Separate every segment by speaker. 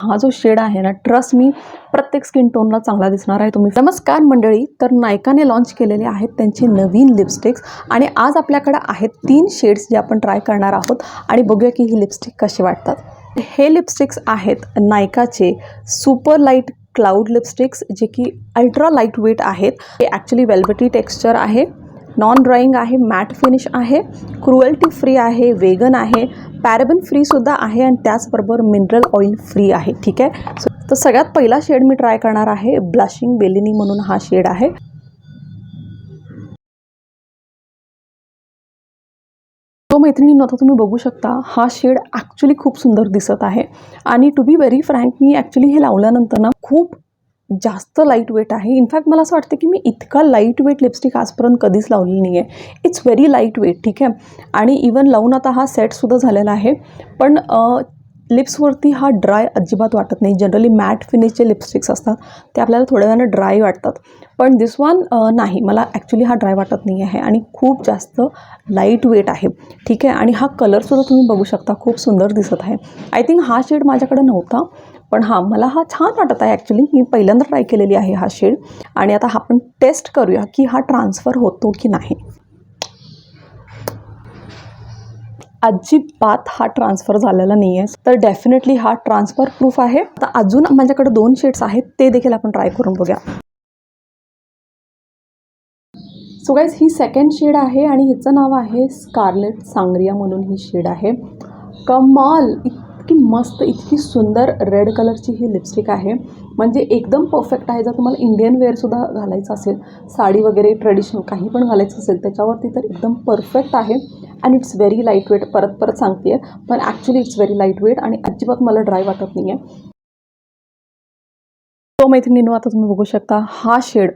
Speaker 1: हा जो शेड आहे ना ट्रस्ट मी प्रत्येक स्किन टोनला चांगला दिसणार आहे तुम्ही. नमस्कार मंडळी तर नायकाने लॉन्च केलेले आहेत त्यांचे नवीन लिपस्टिक्स आणि आज आपल्याकडे आहेत तीन शेड्स जे आपण ट्राय करणार आहोत आणि बघूया की ही लिपस्टिक कशी वाटतात. हे लिपस्टिक्स आहेत नायकाचे सुपर लाइट क्लाउड लिपस्टिक्स जे की अल्ट्रा लाइट वेट आहेत. हे ॲक्च्युली वेल्वेटी टेक्स्चर आहे. नॉन ड्रॉईंग आहे मॅट फिनिश आहे क्रुएल्टी फ्री आहे वेगन आहे पॅरेबन फ्रीसुद्धा आहे आणि त्याचबरोबर मिनरल ऑइल फ्री आहे. ठीक आहे? तर सगळ्यात पहिला शेड मी ट्राय करणार आहे ब्लशिंग बेलिनी म्हणून हा शेड आहे. तो मैत्रिणींनो आता तुम्ही बघू शकता हा शेड ॲक्च्युली खूप सुंदर दिसत आहे. आणि टू बी व्हेरी फ्रँक मी ॲक्च्युली हे लावल्यानंतर ना खूप जास्त लाइट वेट आहे इनफॅक्ट मला असं वाटतं की मी इतका लाइट वेट लिपस्टिक आजपर्यंत कधीच लावलेली नाही आहे इट्स व्हेरी लाइट वेट ठीक आहे? आणि इवन लावून आता हा सेटसुद्धा झालेला आहे. पण लिप्सवरती हा ड्राय अजिबात वाटत नाही. जनरली मॅट फिनिशचे लिपस्टिक्स असतात. ते आपल्याला थोड्या वेळानं ड्राय वाटतात. पण दिस वन नाही. मला ॲक्च्युली हा ड्राय वाटत नाही आहे आणि खूप जास्त लाइट वेट आहे. ठीक आहे? आणि हा कलरसुद्धा तुम्ही बघू शकता. खूप सुंदर दिसत आहे. आय थिंक हा शेड माझ्याकडे नव्हता. पण हां मला हा छान वाटत आहे ॲक्च्युली मी पहिल्यांदा ट्राय केलेली आहे हा शेड आणि आता आपण टेस्ट करूया की हा ट्रान्सफर होतो की नाही. अजिबात हा ट्रान्सफर झालेला नाही आहे तर डेफिनेटली हा ट्रान्सफर प्रूफ आहे. आता अजून माझ्याकडे दोन शेड्स आहेत ते देखील आपण ट्राय करून बघूया. सो गाईज ही सेकंड शेड आहे आणि हिचं नाव आहे स्कारलेट सांगरिया म्हणून ही शेड आहे. कमाल! इतकी मस्त इतकी सुंदर रेड कलरची ही लिपस्टिक आहे. म्हणजे एकदम परफेक्ट आहे. जर तुम्हाला इंडियन वेअरसुद्धा घालायचं असेल साडी वगैरे ट्रेडिशनल काही पण घालायचं असेल त्याच्यावरती तर एकदम परफेक्ट आहे. And it's very light weight परत परत सांगते आहे पण actually it's very light weight आणि अजिबात मला ड्राय वाटत नाही आहे तो मैत्रिणींनो आता तुम्ही बघू शकता हा शेड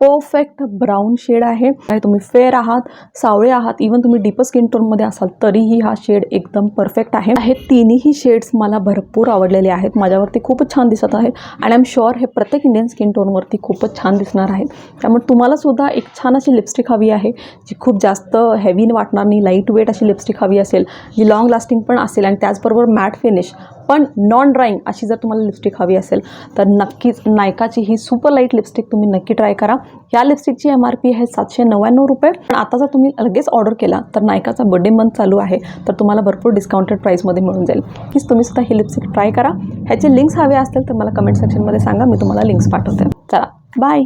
Speaker 1: परफेक्ट ब्राऊन शेड आहे. आणि तुम्ही फेअर आहात सावळे आहात इवन तुम्ही डीप स्किन टोनमध्ये असाल तरीही हा शेड एकदम परफेक्ट आहे. हे तिन्ही शेड्स मला भरपूर आवडलेले आहेत. माझ्यावरती खूपच छान दिसत आहेत. आणि आय एम शुअर हे प्रत्येक इंडियन स्किन टोनवरती खूपच छान दिसणार आहे त्यामुळे तुम्हाला सुद्धा एक छान अशी लिपस्टिक हवी आहे जी खूप जास्त हेवी वाटणार नाही लाइट वेट अशी लिपस्टिक हवी असेल जी लाँग लास्टिंग पण असेल आणि त्याचबरोबर मॅट फिनिश पण नॉन ड्राईंग अशी जर तुम्हाला लिपस्टिक हवी असेल तर नक्कीच नायकाची ही सुपर लाइट लिपस्टिक तुम्ही नक्की ट्राय करा. या लिपस्टिकची एम आर पी आहे सातशे नव्याण्णव रुपये. पण आता जर तुम्ही लगेच ऑर्डर केला तर नायकाचा बड्डे मंथ चालू आहे तर तुम्हाला भरपूर डिस्काउंटेड प्राईसमध्ये मिळून जाईल. प्लीज तुम्ही सुद्धा ही लिपस्टिक ट्राय करा. ह्याचे लिंक्स हवे असतील तर मला कमेंट सेक्शनमध्ये सांगा मी तुम्हाला लिंक्स पाठवते. चला बाय